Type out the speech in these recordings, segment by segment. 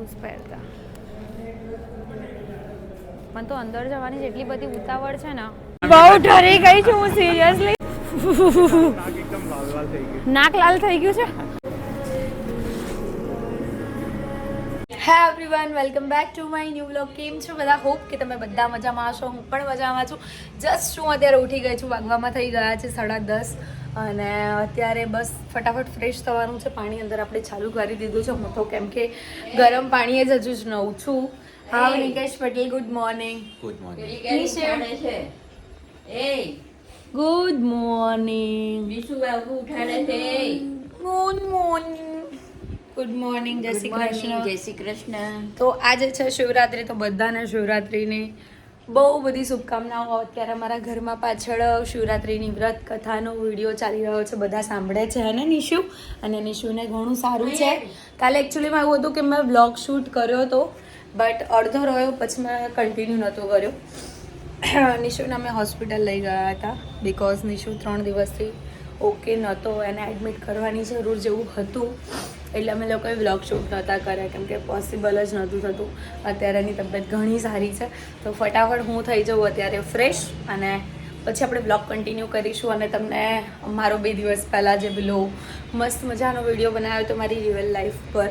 Shoes મને તો અંદર જવાની જેટલી બધી ઉતાવળ છે ને, બહુ ડરી ગઈ છું હું સિરિયસલી નાક લાલ થઈ ગયું છે. Hey everyone welcome back to my new vlog કેમ છો બધા? હોપ કે તમે બધા મજામાં હશો. હું પણ મજામાં છું. જસ્ટ હું અત્યારે ઉઠી ગઈ છું. વાગવામાં થઈ ગયા છે સાડા દસ. અને અત્યારે બસ ફટાફટ ફ્રેશ થવાનું છે. પાણી અંદર આપણે ચાલુ કરી દીધું છે. હું તો કેમ કે ગરમ પાણીએ જ હજુ જ નવું છું. હા Nikesh Patel good morning good morning એ good morning good morning good morning જય શ્રી કૃષ્ણ. જય શ્રી કૃષ્ણ. તો આજે છે શિવરાત્રી તો બધાને શિવરાત્રીની બહુ બધી શુભકામનાઓ અત્યારે અમારા ઘરમાં પાછળ શિવરાત્રિની વ્રત કથાનો વીડિયો ચાલી રહ્યો છે. બધા સાંભળે છે, હે ને નિશુ? અને નિશુને ઘણું સારું છે. કાલે એકચ્યુઅલીમાં એવું હતું કે મેં બ્લોગ શૂટ કર્યો હતો બટ અડધો રહ્યો, પછી મેં કન્ટિન્યુ નહોતો કર્યો. નિશુને અમે હોસ્પિટલ લઈ ગયા હતા બિકોઝ નિશુ ત્રણ દિવસથી ઓકે નહોતો, એને એડમિટ કરવાની જરૂર જેવું હતું. એટલે અમે લોકોએ વ્લોગ શૂટ નહોતા કર્યા, કેમ કે પોસિબલ જ નહોતું થતું. અત્યારે એની તબિયત ઘણી સારી છે. તો ફટાફટ હું થઈ જાઉં અત્યારે ફ્રેશ અને પછી આપણે બ્લોગ કન્ટિન્યુ કરીશું અને તમને મારો બે દિવસ પહેલાં જે પેલો મસ્ત મજાનો વીડિયો બનાવ્યો હતો મારી રિયલ લાઈફ પર.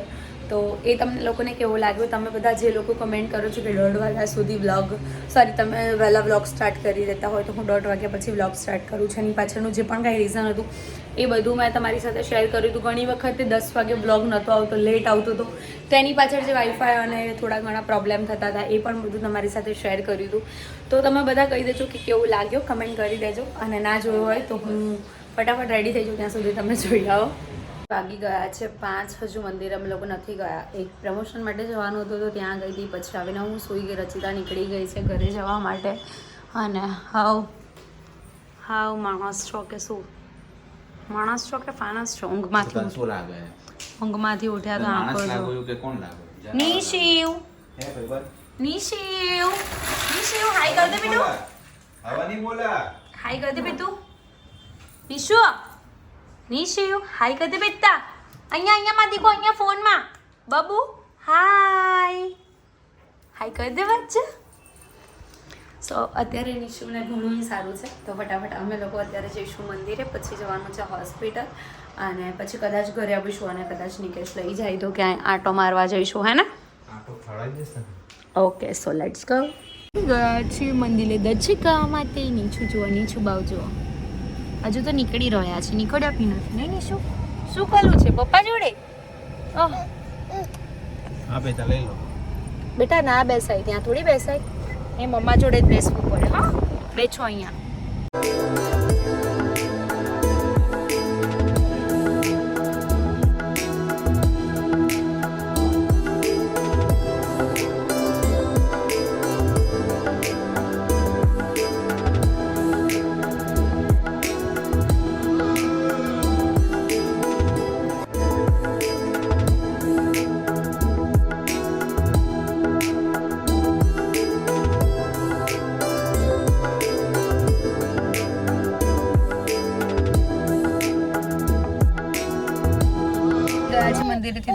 તો એ તમને લોકોને કેવો લાગ્યું? તમે બધા જે લોકો કમેન્ટ કરો છો કે દોઢ વાગ્યા સુધી વ્લોગ સોરી તમે વહેલા વ્લોગ સ્ટાર્ટ કરી દેતા હોય તો હું દોઢ વાગ્યા પછી વ્લોગ સ્ટાર્ટ કરું છું. એની પાછળનું જે પણ કાંઈ રીઝન હતું, એ બધું મેં તમારી સાથે શેર કર્યું હતું. ઘણી વખતે દસ વાગે બ્લોગ નહોતો આવતો લેટ આવતો હતો તો એની પાછળ જે વાઈફાઈ અને થોડા ઘણા પ્રોબ્લેમ થતા હતા, એ પણ બધું તમારી સાથે શેર કર્યું હતું. તો તમે બધા કહી દેજો કે કેવું લાગ્યો? કમેન્ટ કરી દેજો. અને ના જોયું હોય તો હું ફટાફટ રેડી થઈ જાઉં ત્યાં સુધી તમે જોઈ આવો. વાગી ગયા છે. પાંચ હજુ મંદિર અમે લોકો નથી ગયા. એક પ્રમોશન માટે જવાનું હતું તો ત્યાં ગઈ હતી. પછી આવીને હું સૂઈ ગઈ રચિતા નીકળી ગઈ છે ઘરે જવા માટે. અને હાવ હાવ માણસ છો કે શું? માણસ છો કે ફાનસ છો? ઊંઘમાંથી શું લાગે? ઊંઘમાંથી ઉઠ્યા તો આંખો માણસ જો. લાગો કે કોણ લાગો નિશિવ! નિશિવ! નિશિવ હાય કર દે બીટુ. હવે નહીં બોલા. હાય કર દે બીટુ. નિશુ! નિશિવ હાય કર દે બેટા? અહીંયા અહીંયા માં દીકો અહીંયા ફોનમાં બબુ હાય. હાય કર દે વચ્ચે સો અત્યારે નિશુને ઘણું સારું છે. તો ફટાફટ અમે લોકો અત્યારે જઈશું મંદિરે પછી જવાનું છે હોસ્પિટલ અને પછી કદાચ ઘરે આવીશું અને કદાચ નિકેશ લઈ જાય તો ક્યાંય આંટો મારવા જઈશું હે ને? ઓકે સો લેટ્સ ગો ગયા છીએ મંદિરે દર્શિકા માટે. નીચું જુઓ નીચું બાવ જુઓ હજુ તો નીકળી રહ્યા છે. નીકળ્યા બી નથી નહીં નહીં શું? કરવું છે? પપ્પા જોડે? હા બેટા લઈ લો. બેટા ના બેસાય. ત્યાં થોડી બેસાય. એ મમ્મા જોડે જ બેસવું પડે હા? બેસો અહીંયા.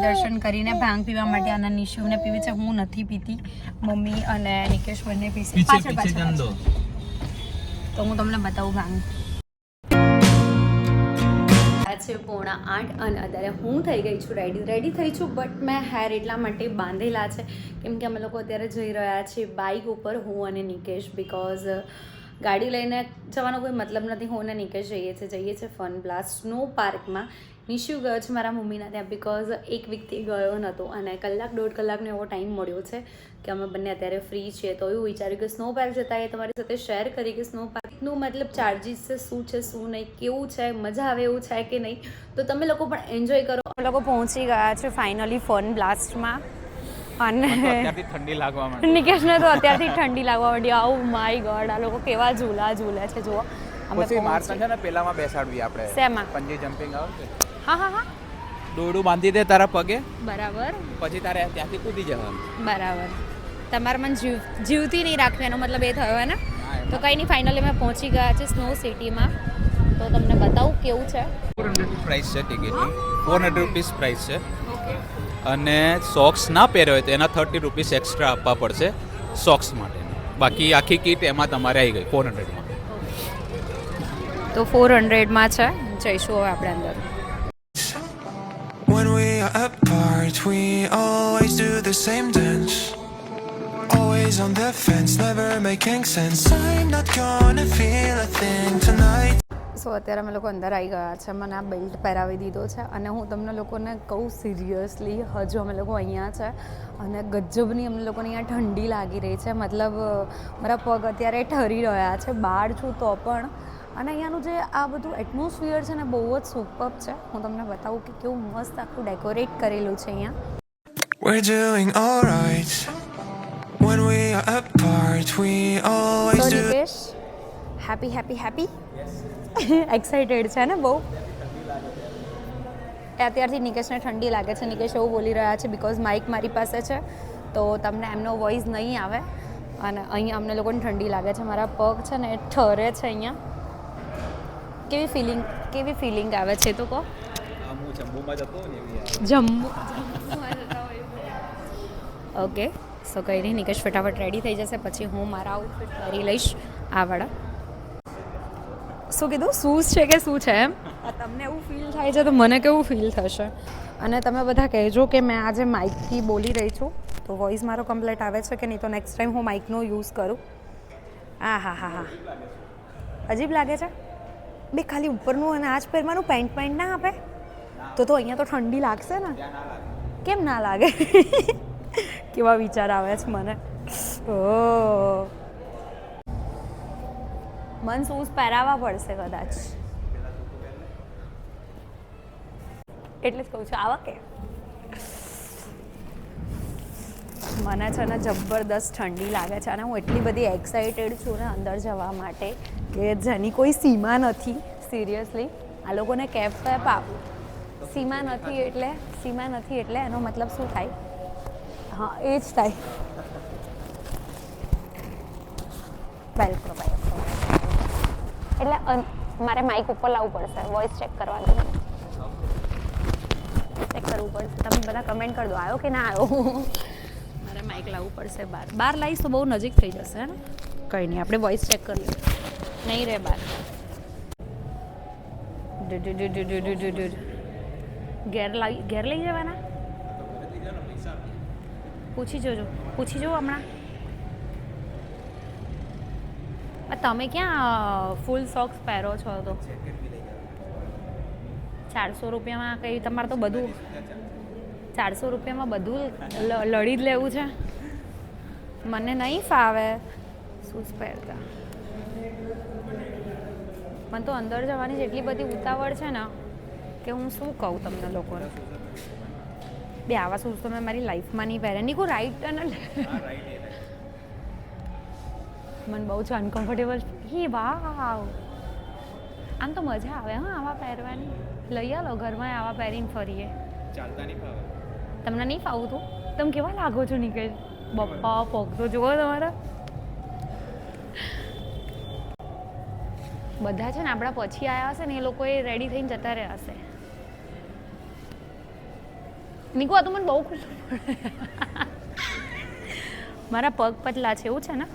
દર્શન કરીને ભાંગ પીવા માટે આના નિશુને પીવી છે. હું નથી પીતી. મમ્મી અને નિકેશ બંને પીશે. પાછળ પાછળ પાછળ. તો હું તમને બતાવું ભાંગ. છે પોણા આઠ અને અત્યારે હું થઈ ગઈ છું. રેડી રેડી થઈ છું બટ મેં હેર એટલા માટે બાંધેલા છે. કેમ કે અમે લોકો અત્યારે જઈ રહ્યા છીએ બાઇક ઉપર હું અને નિકેશ બિકોઝ ગાડી લઈને જવાનો કોઈ મતલબ નથી. હું અને નિકેશ જઈએ છીએ જઈએ છીએ ફન બ્લાસ્ટ સ્નો પાર્કમાં નિશુ ગયો છે મારા મમ્મીના ત્યાં બિકોઝ એક વીકથી ગયો નહોતો અને કલાક દોઢ કલાકનો એવો ટાઈમ મળ્યો છે કે અમે બંને અત્યારે ફ્રી છીએ. તો એવું વિચાર્યું કે સ્નો પાર્ક જતા એ તમારી સાથે શેર કરી કે સ્નો પાર્કનું મતલબ ચાર્જીસ છે શું છે શું નહીં કેવું છે મજા આવે એવું છે કે નહીં? તો તમે લોકો પણ એન્જોય કરો. અમે લોકો પહોંચી ગયા છે ફાઇનલી ફન બ્લાસ્ટમાં અને ઠંડી લાગવા માંડી. નિકેશને તો અત્યારથી ઠંડી લાગવા માંડી. આવું માય ગોડ આ લોકો કેવા ઝૂલા ઝૂલે છે જુઓ. અમે પછી મારતા છે ને પેલામાં બેસાડવી આપણે. શેમાં? પંજી જમ્પિંગ આવે છે હા હા હા. દોરડું બાંધી દે તારા પગે. બરાબર. પછી તારે ત્યાંથી કૂદી જવાનું. બરાબર. તમારે મને જીવ જીવતી નહીં રાખવી એનો મતલબ એ થયો હે ને? તો કંઈ નહીં ફાઇનલી અમે પહોંચી ગયા છે સ્નો સિટીમાં તો તમને બતાવું કેવું છે. ફોર હંડ્રેડ પ્રાઇસ છે ટિકિટની ફોર હંડ્રેડ રૂપીસ પ્રાઇસ છે. અને સોક્સ ના પહેર્યો હોય તો એના થર્ટી રૂપીસ એક્સ્ટ્રા આપવા પડશે સોક્સ માટે બાકી આખી કીટ એમાં તમારે આવી ગઈ ફોર હંડ્રેડમાં તો ફોર હંડ્રેડમાં છે. જઈશું હવે આપણે અંદર. Apart, we always do the same dance. Always on the fence, never making sense. I'm not gonna feel a thing tonight. સો અત્યારે અમે લોકો અંદર આવી ગયા છે મને આ બેલ્ટ પહેરાવી દીધો છે અને હું તમને લોકોને કહું સિરિયસલી હજુ અમે લોકો અહીંયા છે અને ગજબની અમને લોકોને અહીંયા ઠંડી લાગી રહી છે મતલબ મારા પગ અત્યારે ઠરી રહ્યા છે બહાર છું તો પણ અને અહીંયાનું જે આ બધું એટમોસ્ફિયર છે ને બહુ જ સુપર છે. હું તમને બતાવું કે કેવું મસ્ત આખું ડેકોરેટ કરેલું છે અહીંયા. We're doing alright. When we are apart, we always do happy happy happy excited છે ને બહુ? અત્યારથી નિકેશને ઠંડી લાગે છે. નિકેશ એવું બોલી રહ્યા છે બિકોઝ માઇક મારી પાસે છે તો તમને એમનો વોઇસ નહીં આવે. અને અહીંયા અમને લોકોને ઠંડી લાગે છે. મારા પગ છે ને એ ઠરે છે અહીંયા. કેવી ફિલિંગ કેવી ફિલિંગ આવે છે તો કહો? હું જમ્મુમાં જતો ને જમ્મુ. ઓકે સો કંઈ નહીં નિકેશ ફટાફટ રેડી થઈ જશે પછી હું મારા આઉટફિટ પહેરી લઈશ આ વાળા શું કીધું? શૂઝ છે કે શું છે એમ? આ તમને એવું ફીલ થાય છે તો મને કેવું ફીલ થશે? અને તમે બધા કહેજો કે મેં આજે માઇકથી બોલી રહી છું તો વોઇસ મારો કમ્પ્લેટ આવે છે કે નહીં? તો નેક્સ્ટ ટાઈમ હું માઇકનો યુઝ કરું. હા હા હા હા અજીબ લાગે છે? બે ખાલી ઉપરનું અને આજ પહેરવાનું પેન્ટ પેન્ટ ના આપે? તો તો અહીંયા તો ઠંડી લાગશે ને? કેમ ના લાગે? કેવા વિચાર આવે છે મને. ઓ. મન શૂઝ પહેરાવવા પડશે કદાચ. એટલે જ કહું છું આવા કે? મને છે ને જબરદસ્ત ઠંડી લાગે છે અને હું એટલી બધી એક્સાઇટેડ છું ને અંદર જવા માટે કે જેની કોઈ સીમા નથી સિરિયસલી આ લોકોને કેબ કેબ આપ. સીમા નથી એટલે, સીમા નથી એટલે એનો મતલબ શું થાય? હા, એ જ થાય. વેલકમ એટલે મારે માઇક ઉપર લાવવું પડશે. વોઇસ ચેક કરવાનું. ચેક કરવું પડશે. તમે બધા કમેન્ટ કરી દો. આવ્યો કે ના આવ્યો માઇક લાવવું પડશે બહાર બહાર લાવીશ તો બહુ નજીક થઈ જશે ને? કંઈ નહીં, આપણે વોઇસ ચેક કરી લઈએ નહીં રહે બહાર ઘેર લાવી, ઘેર લઈ જવાના? પૂછી જોજો. પૂછી જુઓ હમણાં. તમે ક્યાં ફૂલ સોક્સ પહેરો છો તો? ચારસો રૂપિયામાં કંઈ, તમારે તો બધું ચારસો રૂપિયામાં બધું લડી જ લેવું છે? મને નહીં ફાવે. શૂઝ પહેરતા મને તો અંદર જવાની જેટલી બધી ઉતાવળ છે ને કે હું શું કહું તમને લોકોને. બે આવા શૂઝ તો મેં મારી લાઈફમાં નહીં પહેર્યા. નહીં કોઈ રાઈટ અને મને બહુ જ અનકમ્ફર્ટેબલ હી વાવ આમ તો મજા આવે હા આવા પહેરવાની. લઈ આવો ઘરમાં આવા પહેરીને ફરીએ. ચાલતા નહીં ફાવે. તમને નહીં ફાવું તું તમે કેવા લાગો છો નીકળ બપ્પા, પગ. તો જુઓ તમારા. બધા છે ને આપણા પછી આવ્યા હશે ને એ લોકો એ રેડી થઈને જતા રહ્યા હશે. નીકુ, આ તો મને બહુ ખુશ મારા પગ પતલા છે, એવું છે ને?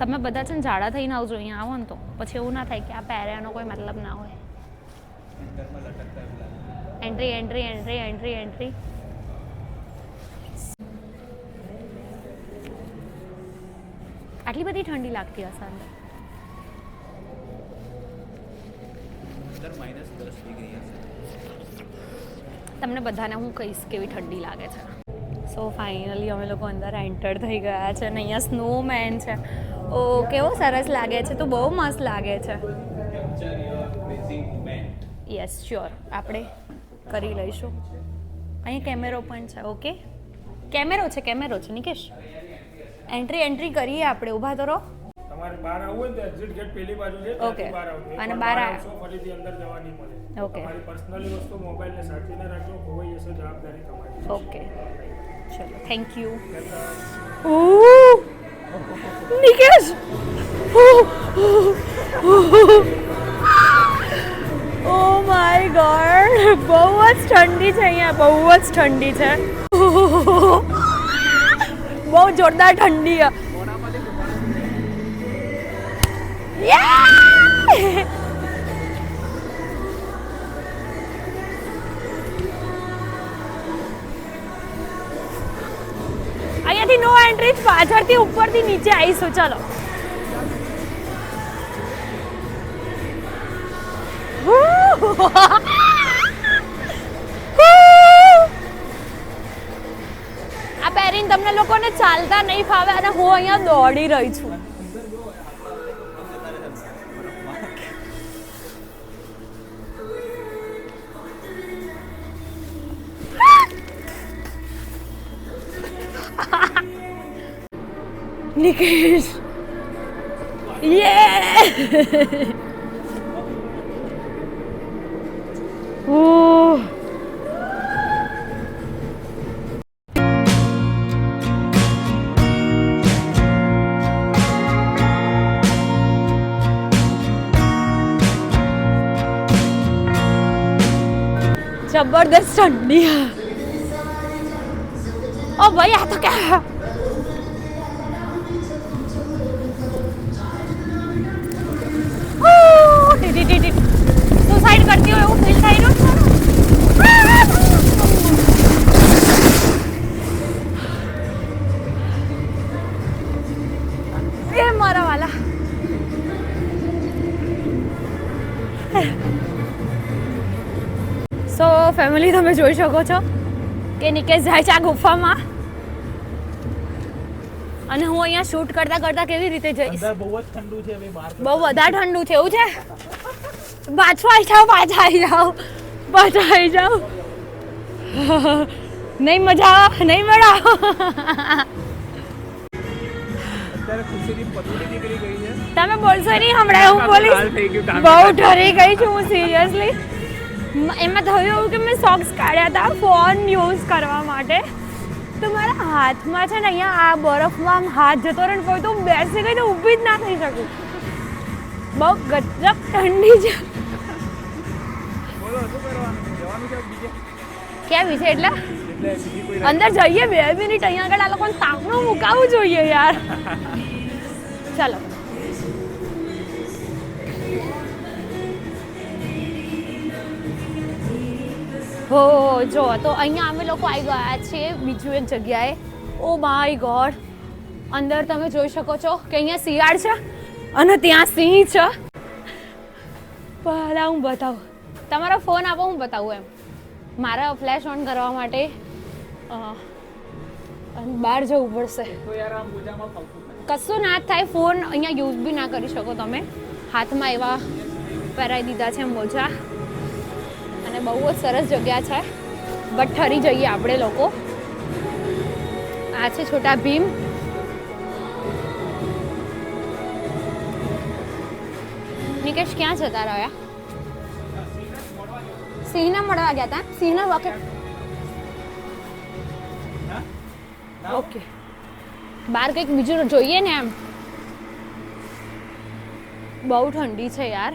તમે બધા છે ને ઝાડા થઈને આવજો અહીંયા, આવો ને તો. પછી એવું ના થાય કે આ પહેર્યાનો કોઈ મતલબ ના હોય. Entry entry entry entry entry આટલી બધી ઠંડી લાગતી હશે અંદર? તમને બધાને હું કહીશ કેવી ઠંડી લાગે છે. સો ફાઇનલી અમે લોકો અંદર એન્ટર થઈ ગયા છે અને અહીંયા સ્નોમેન છે. ઓ કેવો સરસ લાગે છે તો બહુ મસ્ત લાગે છે. યસ શ્યોર આપણે કરી લઈશું. અહીં કેમેરો પણ છે ઓકે કેમેરો છે કેમેરો છે નિકેશ? એન્ટ્રી એન્ટ્રી કરીએ આપણે. ઊભા તો રહો. તમારે બહાર આવવું હોય તો એક્ઝિટ ગેટ પેલી બાજુ છે ઓકે અને બહાર આવશો ફરીથી અંદર જવાની મળે. ઓકે તમારી પર્સનલી વસ્તુ મોબાઈલને સાચવીને રાખજો ખોવાઈ જશે જવાબદારી તમારી. ઓકે ચલો thank you Nikesh! Oh my god બહુ જ ઠંડી છે અહીંયા બહુ જ ઠંડી છે. બહુ જોરદાર ઠંડી અહીંયાથી નો એન્ટ્રી પાછળથી ઉપરથી નીચે આવીશું ચલો. આ પહેરીને તમને લોકોને ચાલતા નહીં ફાવે અને હું અહીંયા દોડી રહી છું. નિકેશ યે जबरदस्त ठंडी है ओ भाई हाथ क्या તમે જોઈ શકો છો કે નિકેશ જાય છે આ ગુફામાં. અને હું અહીંયા શૂટ કરતા કરતા કેવી રીતે જઈશ? બહુ ઠંડુ છે બહુ વધારે ઠંડુ છે એવું છે? પાછું આવી જાઓ પાછા આવી જાઓ પાછા આવી જાઓ. નહીં મજા નહીં મળા તમે બોલશો નહીં હમણાં હું બોલીશ. બહુ ડરી ગઈ છું હું સિરિયસલી એમાં થયું એવું કે મેં સોક્સ કાઢ્યા હતા ફોન યુઝ કરવા માટે. તો મારા હાથમાં છે ને અહીંયા આ બરફમાં આમ હાથ જતો રહે કોઈ તો બેસી ગઈ તો ઊભી જ ના થઈ શકું. બહુ ગજબ ઠંડી છે. જવાનું છે બીજે? કેવી છે એટલે? અંદર જઈએ બે મિનિટ અહીંયા આગળ આ લોકોને તાપણું મુકાવવું જોઈએ યાર. ચાલો. હો, જો, તો અહીંયા અમે લોકો આવી ગયા છીએ બીજું એક જગ્યાએ. ઓ માય ગોડ અંદર તમે જોઈ શકો છો કે અહીંયા શિયાળ છે અને ત્યાં સિંહ છે. પહેલાં હું બતાવું. તમારો ફોન આપો, હું બતાવું એમ. મારા ફ્લેશ ઓન કરવા માટે બહાર જવું પડશે. કશું ના થાય, ફોન અહીંયા યુઝ બી ના કરી શકો તમે. હાથમાં એવા પહેરાવી દીધા છે મોજા. અને બહુ જ સરસ જગ્યા છે. બટ ઠરી જઈએ આપણે લોકો. આ છે છોટા ભીમ. નિકેશ, ક્યાં જતા રહ્યા? સિંહને મળવા ગયા હતા સિંહના વખત ઓકે બહાર કંઈક બીજું જોઈએ ને એમ. બહુ ઠંડી છે યાર.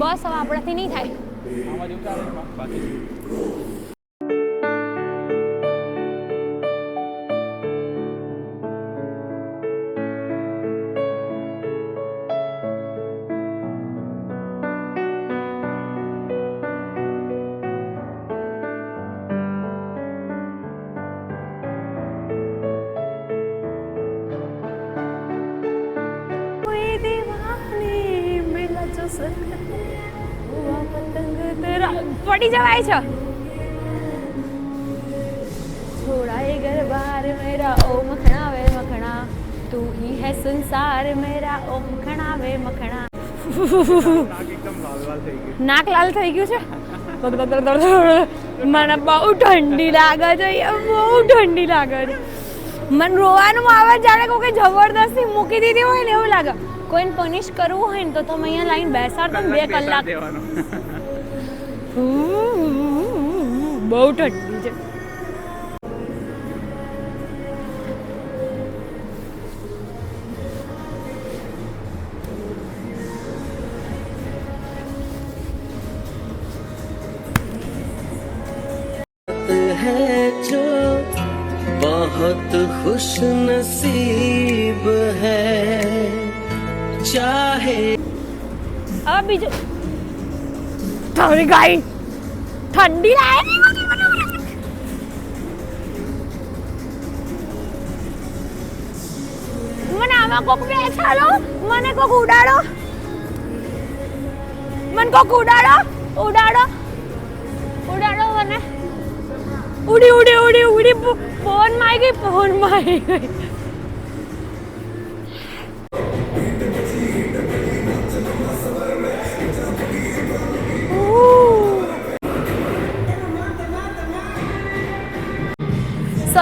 બસ હવે આપણાથી નહીં થાય. પડી જવાય છો? થોડા ઘર બાર મેરા ઓ મખણા મખણા. તું હી હે સંસાર મેરા ઓ મખણા મખણા. નાક લાલ થઈ ગયું છે? મને બહુ ઠંડી લાગે છે બહુ ઠંડી લાગે છે. મને રોવાનું આવે જાણે કોઈ જબરદસ્તી મૂકી દીધી હોય ને એવું લાગે. કોઈને પનિશ કરવું હોય ને તો તમે અહીંયા લાઈન બેસાડો બે કલાક. બહુ ઠંડી છે है जो बहुत खुश नसीब है चाहे હવે બીજું તારી ગાય ઠંડી આમાં કોક બેસાડો, મને કોક ઉડાડો. મને કોક ઉડાડો ઉડાડો. ઉડાડો મને. ઉડી ઉડી ઉડી ઉડી ફોનમાં ગઈ ફોનમાં આવી ગઈ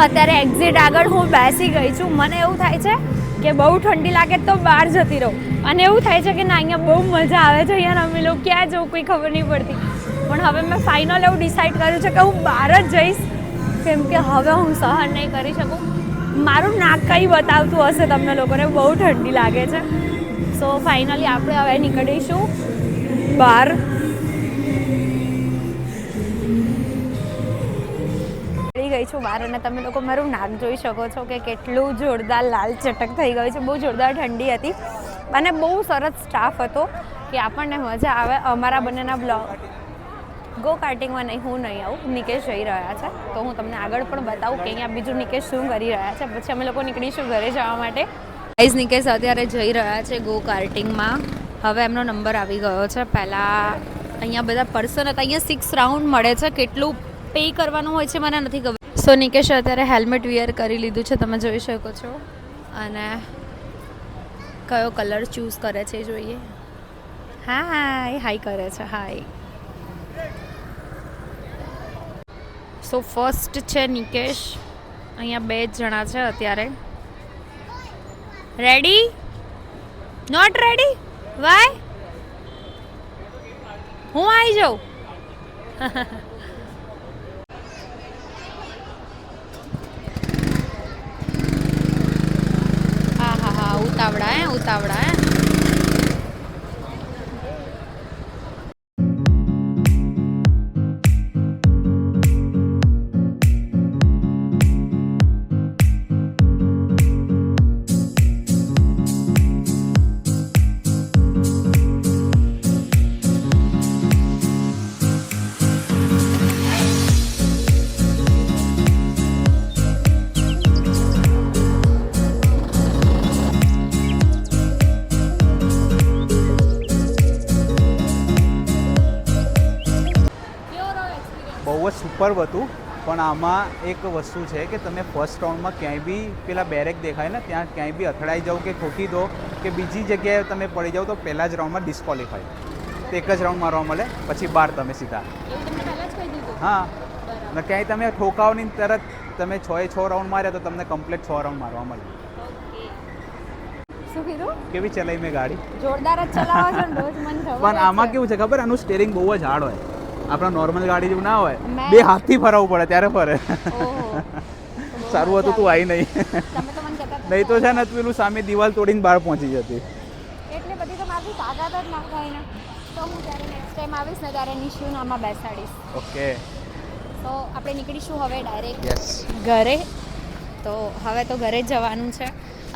અત્યારે એક્ઝિટ આગળ હું બેસી ગઈ છું. મને એવું થાય છે કે બહુ ઠંડી લાગે તો બહાર જતી રહું. અને એવું થાય છે કે ના, અહીંયા બહુ મજા આવે છે, અહીંયા અમે લોકો ક્યાં જવું, કોઈ ખબર નહીં પડતી. પણ હવે મેં ફાઇનલ એવું ડિસાઈડ કર્યું છે કે હું બહાર જ જઈશ. કેમ કે હવે હું સહન નહીં કરી શકું. મારું નાક કંઈ બતાવતું હશે તમને લોકોને, બહુ ઠંડી લાગે છે. સો ફાઇનલી આપણે હવે નીકળીશું બહાર. છું બહાર અને તમે લોકો મારું નાક જોઈ શકો છો કે કેટલું જોરદાર લાલ ચટક થઈ ગયું છે. બહુ જોરદાર ઠંડી હતી. અને બહુ સરસ સ્ટાફ હતો કે આપણને મજા આવે. અમારા બંનેના બ્લોગ ગો કાર્ટિંગમાં નહીં, હું નહીં આવું. નિકેશ જઈ રહ્યા છે. તો હું તમને આગળ પણ બતાવું કે અહીંયા બીજું નિકેશ શું કરી રહ્યા છે. પછી અમે લોકો નીકળીશું ઘરે જવા માટે. ગાઈઝ નિકેશ અત્યારે જઈ રહ્યા છે ગો કાર્ટિંગમાં હવે એમનો નંબર આવી ગયો છે. પહેલાં અહીંયા બધા પર્સન હતા. અહીંયા સિક્સ રાઉન્ડ મળે છે. કેટલું પે કરવાનું હોય છે મને નથી ખબર. સો નિકેશ અત્યારે હેલ્મેટ વિયર કરી લીધું છે, તમે જોઈ શકો છો. અને કયો કલર ચૂઝ કરે છે જોઈએ. હાય હાય કરે છે હાય સો ફર્સ્ટ છે નિકેશ. અહીંયા બે જણા છે અત્યારે. રેડી નોટ રેડી વાય હું આવી જાઉં હા હા હા ઉતાવળા સુપર હતું. પણ આમાં એક વસ્તુ છે કે તમે ફર્સ્ટ રાઉન્ડમાં ક્યાંય બી પેલા બેરેક દેખાય ને ત્યાં ક્યાંય બી અથડાઈ જાઓ કે ઠોકી દો કે બીજી જગ્યાએ તમે પડી જાઓ તો પહેલા જ રાઉન્ડમાં ડિસ્કોલિફાય તો એક જ રાઉન્ડ મારવા મળે પછી બાર તમે સીધા. હા. ને ક્યાંય તમે ઠોકાવ નહીં તરત તમે છ એ છ રાઉન્ડ માર્યા તો તમને કમ્પ્લીટ છ રાઉન્ડ મારવા મળે. શું કીધું? કેવી ચલાવી મેં ગાડી? જોરદાર જ ચલાવો છો રોજ મને ખબર પણ આમાં કેવું છે ખબર? આનું સ્ટેરિંગ બહુ જ હાર્ડ હોય. આપણા નોર્મલ ગાડી જેવું ના હોય બે હાથથી ફરાવવું પડે ત્યારે ફરે. સારું હતું તું આવી નહીં. નહીં તો છે ને પેલું સામે દિવાલ તોડીને બહાર પહોંચી જતી. એટલે બધી તો મારી તાકાત જ ના થાય ને. તો હું જ્યારે નેક્સ્ટ ટાઈમ આવીશ ને ત્યારે આમાં બેસાડીશ. ઓકે. તો આપણે નીકળીશું હવે ડાયરેક્ટ ઘરે. તો હવે તો ઘરે જવાનું છે.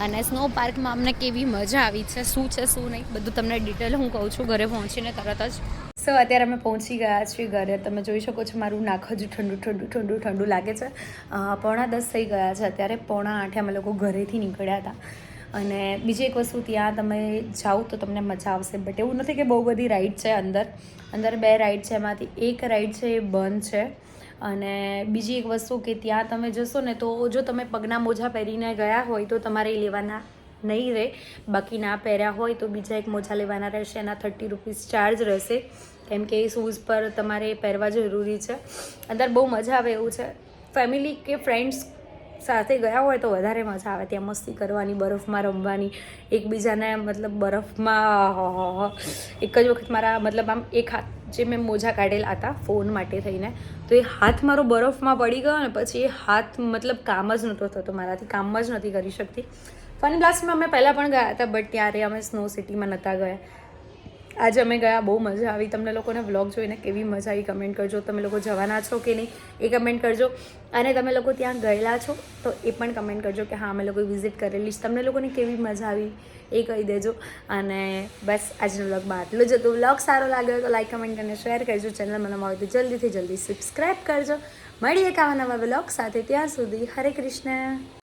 અને સ્નો પાર્કમાં અમને કેવી મજા આવી છે શું છે શું નહીં બધું તમને ડિટેલ હું કહું છું. ઘરે પહોંચીને તરત જ સો અત્યારે અમે પહોંચી ગયા છીએ ઘરે. તમે જોઈ શકો છો મારું નાક હજુ ઠંડુ ઠંડુ ઠંડુ ઠંડુ લાગે છે. પોણા દસ થઈ ગયા છે. અત્યારે પોણા આઠે અમે લોકો ઘરેથી નીકળ્યા હતા. અને બીજી એક વસ્તુ, ત્યાં તમે જાઓ તો તમને મજા આવશે. બટ એવું નથી કે બહુ બધી રાઈડ છે અંદર. અંદર બે રાઈડ છે. એમાંથી એક રાઈડ છે એ બંધ છે. અને બીજી એક વસ્તુ કે ત્યાં તમે જશો ને તો જો તમે પગના મોજા પહેરીને ગયા હોય તો તમારે એ લેવાના નહીં રહે. બાકી ના પહેર્યા હોય તો બીજા એક મોજા લેવાના રહેશે. એના થર્ટી રૂપીસ ચાર્જ રહેશે. કેમ કે એ શૂઝ પર તમારે પહેરવા જરૂરી છે. અંદર બહુ મજા આવે એવું છે. ફેમિલી કે ફ્રેન્ડ્સ સાથે ગયા હોય તો વધારે મજા આવે. ત્યાં મસ્તી કરવાની, બરફમાં રમવાની, એકબીજાને મતલબ બરફમાં એક જ વખત મારા મતલબ આમ એક હાથ જે મેં મોજા કાઢેલા હતા ફોન માટે થઈને, તો એ હાથ મારો બરફમાં પડી ગયો ને પછી એ હાથ મતલબ કામ જ નહોતો થતો, મારાથી કામ જ નથી કરી શકતી. ફન બ્લાસ્ટમાં અમે પહેલાં પણ ગયા હતા બટ ત્યારે અમે સ્નો સિટીમાં નહોતા ગયા. આજે અમે ગયા, બહુ મજા આવી. તમને લોકોને વ્લોગ જોઈને કેવી મજા આવી કમેન્ટ કરજો. તમે લોકો જવાના છો કે નહીં એ કમેન્ટ કરજો. અને તમે લોકો ત્યાં ગયેલા છો તો એ પણ કમેન્ટ કરજો કે હા, અમે લોકો વિઝિટ કરેલી છે. તમને લોકોને કેવી મજા આવી એ કહી દેજો. અને બસ, આજનો વ્લોગમાં આટલું જ હતું. વ્લોગ સારો લાગ્યો તો લાઈક કમેન્ટ અને શેર કરજો. ચેનલ મને આવે તો જલ્દીથી જલ્દી સબસ્ક્રાઈબ કરજો. મળીએ એક આવા નવા વ્લોગ સાથે. ત્યાં સુધી હરે કૃષ્ણ.